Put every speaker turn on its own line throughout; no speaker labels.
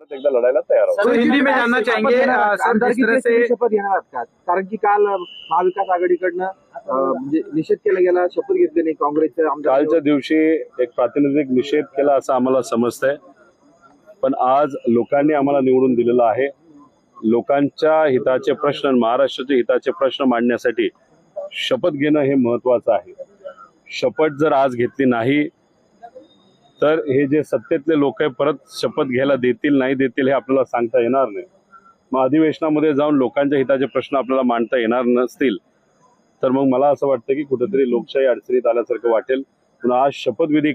परत एकदा लढायला तयार आहोत.
हिंदी में जानना चाहेंगे
शपथ घेणार आहात का?
सर जिस
आमदारकी
तरह
केस
से
तुम्ही शपथ घेणार आहात का? कारण की काल महाविकास आघाडीकडनं म्हणजे निषेध केला गेला शपथ घेतली नाही काँग्रेसचे आमदार
कालच्या दिवशी एक प्रातिनिधिक निषेध केला असं आम्हाला समजतंय. पण आज लोकांनी आम्हाला निवडून दिलेलं आहे. लोकांच्या हिताचे प्रश्न महाराष्ट्राचे हिताचे प्रश्न मांडण्यासाठी शपथ घेणं हे महत्वाचं आहे. शपथ जर आज घेतली नाही तर हे जे सत्तेतले लोक आहे परत शपथ घ्यायला देतील नाही देतील हे आपल्याला सांगता येणार नाही. मग अधिवेशनामध्ये जाऊन लोकांच्या हिताचे प्रश्न आपल्याला मांडता येणार नसतील. तर मग मला असं वाटतं की कुठेतरी लोकशाही अडचणीत आल्यासारखं वाटेल. पुन्हा आज शपथविधी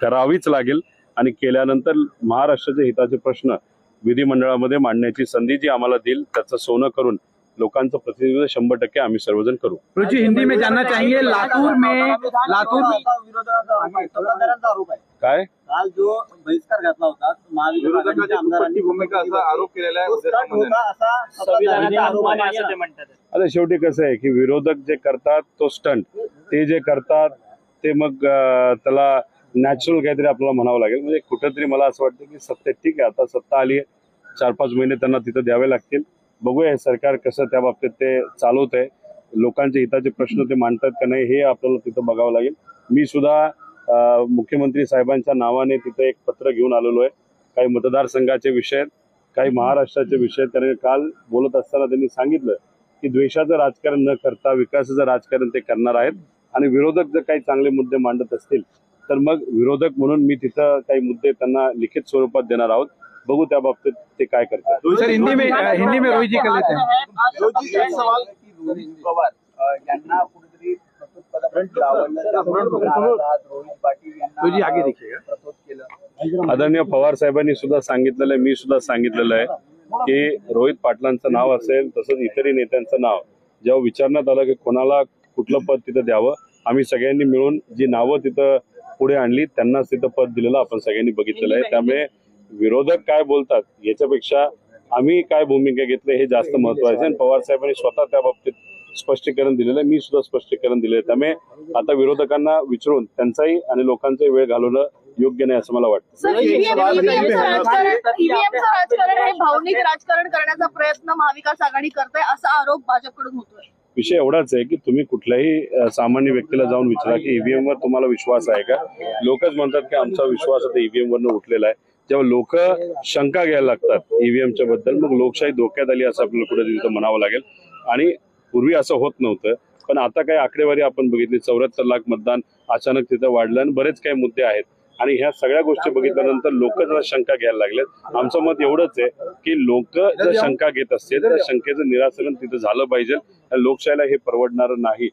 करावीच लागेल आणि केल्यानंतर महाराष्ट्राच्या हिताचे प्रश्न विधिमंडळामध्ये मांडण्याची संधी जी आम्हाला देईल त्याचं सोनं करून लोकांचं प्रतिनिधित्व शंभर टक्के आम्ही सर्वजन करू.
रुचि हिंदी में जानना चाहेंगे लातूर में लातूर में
काय?
काल जो बहिष्कार घातला होता महाविकास आमदारांनी
भूमिका असा आरोप केलेला आहे
आता शेवटी कसं आहे की विरोधक जे करतात तो स्टंट. ते जे करतात ते मग त्याला नॅचरल काहीतरी आपल्याला म्हणावं लागेल. म्हणजे कुठेतरी मला असं वाटतं की सत्तेत ठीक आहे. आता सत्ता आली आहे. चार पाच महिने त्यांना तिथं द्यावे लागतील. बघूया हे सरकार कसं त्या बाबतीत ते चालवत आहे लोकांच्या हिताचे प्रश्न ते मांडतात का नाही हे आपल्याला तिथं बघावं लागेल. मी सुद्धा मुख्यमंत्री साहेबांच्या नावाने तिथं एक पत्र घेऊन आलेलो आहे. काही मतदारसंघाचे विषय आहेत, काही महाराष्ट्राचे विषय. कारण काल बोलत असताना त्यांनी सांगितलं की द्वेषाचं राजकारण न करता विकासाचं राजकारण ते करणार आहेत आणि विरोधक जर काही चांगले मुद्दे मांडत असतील तर मग विरोधक म्हणून मी तिथं काही मुद्दे त्यांना लिखित स्वरूपात देणार आहोत. बघू त्या बाबतीत ते काय करतात.
सर हिंदी में हिंदी में रोहित जी कर लेते हैं
आदरणीय पवार साहेबांनी सुद्धा सांगितलेलं आहे मी सुद्धा सांगितलेलं आहे की रोहित पाटलांचं नाव असेल तसंच इतरही नेत्यांचं नाव. जेव्हा विचारण्यात आलं की कोणाला कुठलं पद तिथं द्यावं आम्ही सगळ्यांनी मिळून जी नावं तिथं पुढे आणली त्यांनाच तिथं पद दिलेलं आपण सगळ्यांनी बघितलेलं आहे. त्यामुळे विरोधक काय बोलतात याच्यापेक्षा आम्ही काय भूमिका घेतली हे जास्त महत्त्वाचे आहे. आणि पवार साहेबांनी स्वतः त्या बाबतीत स्पष्टीकरण दिलेलं आहे. मी सुद्धा स्पष्टीकरण आहे. त्यामुळे आता विरोधकांना विचारून त्यांचाही आणि लोकांचाही वेळ घालवणं योग्य नाही असं मला वाटतं.
राजकारण हे भावनिक करण्याचा प्रयत्न महाविकास आघाडी करते असा आरोप भाजपकडून होतोय.
विषय एवढाच आहे की तुम्ही कुठल्याही सामान्य व्यक्तीला जाऊन विचारा की ईव्हीएम वर तुम्हाला विश्वास आहे का? लोकच म्हणतात की आमचा विश्वास आता ईव्हीएम वरनं उठलेला आहे. जेव्हा लोक शंका घ्यायला लागतात ईव्हीएमच्या बद्दल मग लोकशाही धोक्यात आली असं आपल्याला कुठे तिथं म्हणावं लागेल. आणि पूर्वी असं होत नव्हतं. पण आता काही आकडेवारी आपण बघितली. चौऱ्याहत्तर लाख मतदान अचानक तिथं वाढलं आणि बरेच काही मुद्दे आहेत. आणि ह्या सगळ्या गोष्टी बघितल्यानंतर लोक जरा शंका घ्यायला लागलेत. आमचं मत एवढंच आहे की लोक जर शंका घेत असतील तर शंकेचं निराकरण तिथं झालं पाहिजे. लोकशाहीला हे परवडणारं नाही.